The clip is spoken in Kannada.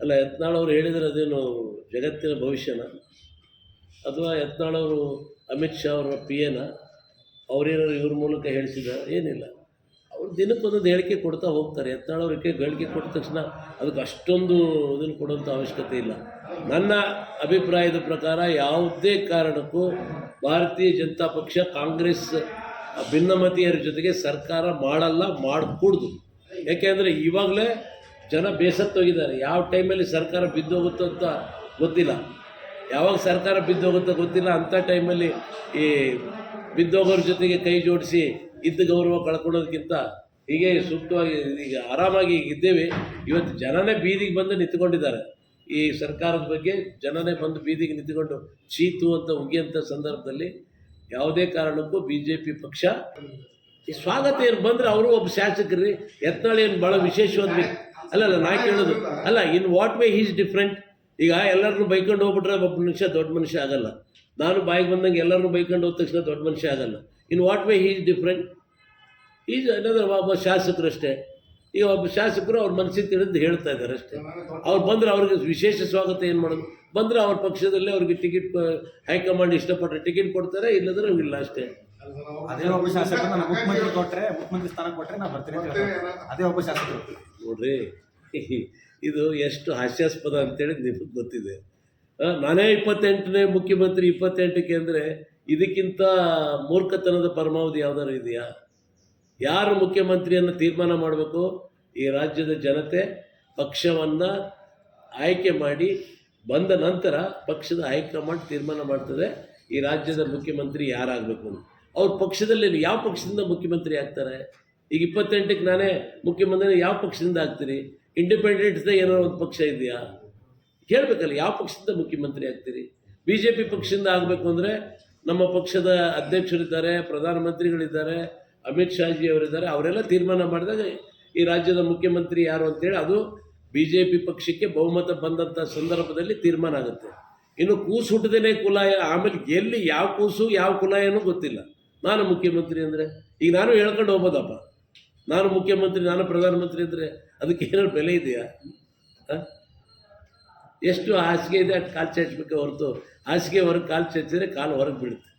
ಅಲ್ಲ, ಯತ್ನಾಳ್ ಅವರು ಹೇಳಿದರೆ ಅದೇನು ಜಗತ್ತಿನ ಭವಿಷ್ಯನ? ಅಥವಾ ಯತ್ನಾಳವರು ಅಮಿತ್ ಶಾ ಅವರ ಪಿ ಎನ ಅವರೇನಾದ್ರು ಇವ್ರ ಮೂಲಕ ಹೇಳಿಸಿದ, ಏನಿಲ್ಲ. ಅವ್ರು ದಿನಕ್ಕೊಂದೊಂದು ಹೇಳಿಕೆ ಕೊಡ್ತಾ ಹೋಗ್ತಾರೆ. ಯತ್ನಾಳವ್ರಿಗೆ ಗಳಿಕೆ ಕೊಟ್ಟ ತಕ್ಷಣ ಅದಕ್ಕೆ ಅಷ್ಟೊಂದು ಇದನ್ನು ಕೊಡುವಂಥ ಅವಶ್ಯಕತೆ ಇಲ್ಲ. ನನ್ನ ಅಭಿಪ್ರಾಯದ ಪ್ರಕಾರ ಯಾವುದೇ ಕಾರಣಕ್ಕೂ ಭಾರತೀಯ ಜನತಾ ಪಕ್ಷ, ಕಾಂಗ್ರೆಸ್ ಭಿನ್ನಮತೀಯರ ಜೊತೆಗೆ ಸರ್ಕಾರ ಮಾಡಲ್ಲ, ಮಾಡಕೂಡ್ದು. ಯಾಕೆಂದರೆ ಇವಾಗಲೇ ಜನ ಬೇಸತ್ತೋಗಿದ್ದಾರೆ. ಯಾವ ಟೈಮಲ್ಲಿ ಸರ್ಕಾರ ಬಿದ್ದೋಗುತ್ತೋ ಅಂತ ಗೊತ್ತಿಲ್ಲ. ಯಾವಾಗ ಸರ್ಕಾರ ಬಿದ್ದೋಗುತ್ತೋ ಗೊತ್ತಿಲ್ಲ. ಅಂಥ ಟೈಮಲ್ಲಿ ಈ ಬಿದ್ದೋಗೋರ ಜೊತೆಗೆ ಕೈ ಜೋಡಿಸಿ ಇದ್ದ ಗೌರವ ಕಳ್ಕೊಳ್ಳೋದಕ್ಕಿಂತ ಹೀಗೆ ಸೂಕ್ತವಾಗಿ ಈಗ ಆರಾಮಾಗಿ ಇದ್ದೇವೆ. ಇವತ್ತು ಜನನೇ ಬೀದಿಗೆ ಬಂದು ನಿಂತ್ಕೊಂಡಿದ್ದಾರೆ. ಈ ಸರ್ಕಾರದ ಬಗ್ಗೆ ಜನನೇ ಬಂದು ಬೀದಿಗೆ ನಿಂತ್ಕೊಂಡು ಚೀತು ಅಂತ ಉಗಿಯಂಥ ಸಂದರ್ಭದಲ್ಲಿ ಯಾವುದೇ ಕಾರಣಕ್ಕೂ ಬಿ ಜೆ ಪಿ ಪಕ್ಷ ಈ ಸ್ವಾಗತ ಏನು ಬಂದರೆ ಅವರು ಒಬ್ಬ ಶಾಸಕರಿ. ಯತ್ನಾಳ್ ಏನು ಭಾಳ ವಿಶೇಷವಾದ ಅಲ್ಲ ಅಲ್ಲ ನಾ ಕೇಳೋದು. ಅಲ್ಲ in what way is different ಈಗ ಎಲ್ಲರನ್ನು ಬೈಕೊಂಡು ಹೋಗ್ಬಿಟ್ರೆ ಒಬ್ಬ ಮನುಷ್ಯ ದೊಡ್ಡ ಮನುಷ್ಯ ಆಗಲ್ಲ. ನಾನು ಬಾಯಿಗೆ ಬಂದಂಗೆ ಎಲ್ಲರನ್ನು ಬೈಕೊಂಡು ಹೋದ ತಕ್ಷಣ ದೊಡ್ಡ ಮನುಷ್ಯ ಆಗಲ್ಲ. In what way is different is ಏನಂದ್ರೆ ಒಬ್ಬ ಶಾಸಕರು ಅಷ್ಟೇ. ಈಗ ಒಬ್ಬ ಶಾಸಕರು ಅವ್ರ ಮನಸ್ಸಿಗೆ ತಿಳಿದು ಹೇಳ್ತಾ ಇದ್ದಾರೆ ಅಷ್ಟೇ. ಅವ್ರು ಬಂದರೆ ಅವ್ರಿಗೆ ವಿಶೇಷ ಸ್ವಾಗತ ಏನು ಮಾಡೋದು? ಬಂದರೆ ಅವ್ರ ಪಕ್ಷದಲ್ಲೇ ಅವ್ರಿಗೆ ಟಿಕೆಟ್ ಹೈಕಮಾಂಡ್ ಇಷ್ಟಪಟ್ಟರೆ ಟಿಕೆಟ್ ಕೊಡ್ತಾರೆ ಇಲ್ಲದ್ರೆ ಇಲ್ಲ ಅಷ್ಟೇ. ಅದೇ ಒಬ್ಬ ಶಾಸಕರು ನನ್ನ ಮುಖ್ಯಮಂತ್ರಿ ಕೊಟ್ರೆ ಮುಖ್ಯಮಂತ್ರಿ ಸ್ಥಾನ ಕೊಟ್ರೆ ನಾ ಬರ್ತೀನಿ ಅಂತ ಹೇಳ್ತಾರೆ. ಅದೇ ಒಬ್ಬ ಶಾಸಕರು ನೋಡ್ರಿ ಇದು ಎಷ್ಟು ಹಾಸ್ಯಾಸ್ಪದ ಅಂತೇಳಿ ನಿಮಗೆ ಗೊತ್ತಿದೆ. ಆ, ನಾನೇ ಇಪ್ಪತ್ತೆಂಟನೇ ಮುಖ್ಯಮಂತ್ರಿ ಇಪ್ಪತ್ತೆಂಟಕ್ಕೆ ಅಂದರೆ ಇದಕ್ಕಿಂತ ಮೂರ್ಖತನದ ಪರಮಾವಧಿ ಯಾವ್ದಾರು ಇದೆಯಾ? ಯಾರು ಮುಖ್ಯಮಂತ್ರಿಯನ್ನು ತೀರ್ಮಾನ ಮಾಡಬೇಕು? ಈ ರಾಜ್ಯದ ಜನತೆ ಪಕ್ಷವನ್ನು ಆಯ್ಕೆ ಮಾಡಿ ಬಂದ ನಂತರ ಪಕ್ಷದ ಹೈಕಮಾಂಡ್ ತೀರ್ಮಾನ ಮಾಡ್ತದೆ. ಈ ರಾಜ್ಯದ ಮುಖ್ಯಮಂತ್ರಿ ಯಾರಾಗಬೇಕು ಅಂತ. ಅವ್ರ ಪಕ್ಷದಲ್ಲಿ ಯಾವ ಪಕ್ಷದಿಂದ ಮುಖ್ಯಮಂತ್ರಿ ಆಗ್ತಾರೆ? ಈಗ ಇಪ್ಪತ್ತೆಂಟಕ್ಕೆ ನಾನೇ ಮುಖ್ಯಮಂತ್ರಿ, ಯಾವ ಪಕ್ಷದಿಂದ ಆಗ್ತೀರಿ? ಇಂಡಿಪೆಂಡೆಂಟ್ಸ್ದ ಏನೋ ಒಂದು ಪಕ್ಷ ಇದೆಯಾ? ಕೇಳಬೇಕಲ್ಲ ಯಾವ ಪಕ್ಷದಿಂದ ಮುಖ್ಯಮಂತ್ರಿ ಆಗ್ತೀರಿ? ಬಿ ಜೆ ಪಿ ಪಕ್ಷದಿಂದ ಆಗಬೇಕು ಅಂದರೆ ನಮ್ಮ ಪಕ್ಷದ ಅಧ್ಯಕ್ಷರಿದ್ದಾರೆ, ಪ್ರಧಾನಮಂತ್ರಿಗಳಿದ್ದಾರೆ, ಅಮಿತ್ ಶಾಜಿ ಅವರಿದ್ದಾರೆ, ಅವರೆಲ್ಲ ತೀರ್ಮಾನ ಮಾಡಿದಾಗ ಈ ರಾಜ್ಯದ ಮುಖ್ಯಮಂತ್ರಿ ಯಾರು ಅಂತೇಳಿ ಅದು ಬಿ ಜೆ ಪಿ ಪಕ್ಷಕ್ಕೆ ಬಹುಮತ ಬಂದಂಥ ಸಂದರ್ಭದಲ್ಲಿ ತೀರ್ಮಾನ ಆಗುತ್ತೆ. ಇನ್ನು ಕೂಸು ಹುಟ್ಟದೇನೆ ಕುಲಾಯ, ಆಮೇಲೆ ಎಲ್ಲಿ ಯಾವ ಕೂಸು, ಯಾವ ಕುಲಾಯನೂ ಗೊತ್ತಿಲ್ಲ. ನಾನು ಮುಖ್ಯಮಂತ್ರಿ ಅಂದರೆ, ಈಗ ನಾನು ಹೇಳ್ಕೊಂಡು ಹೋಗ್ಬೋದಪ್ಪ. ನಾನು ಮುಖ್ಯಮಂತ್ರಿ, ನಾನು ಪ್ರಧಾನಮಂತ್ರಿ ಅಂದರೆ ಅದಕ್ಕೆ ಏನಾದ್ರು ಬೆಲೆ ಇದೆಯಾ? ಎಷ್ಟು ಹಾಸಿಗೆ ಇದೆ ಅಷ್ಟು ಕಾಲು ಚಾಚಬೇಕೆ ಹೊರತು. ಹಾಸಿಗೆ ಹೊರಗೆ ಕಾಲು ಚಾಚಿದ್ರೆ ಕಾಲು ಹೊರಗೆ ಬೀಳುತ್ತೆ.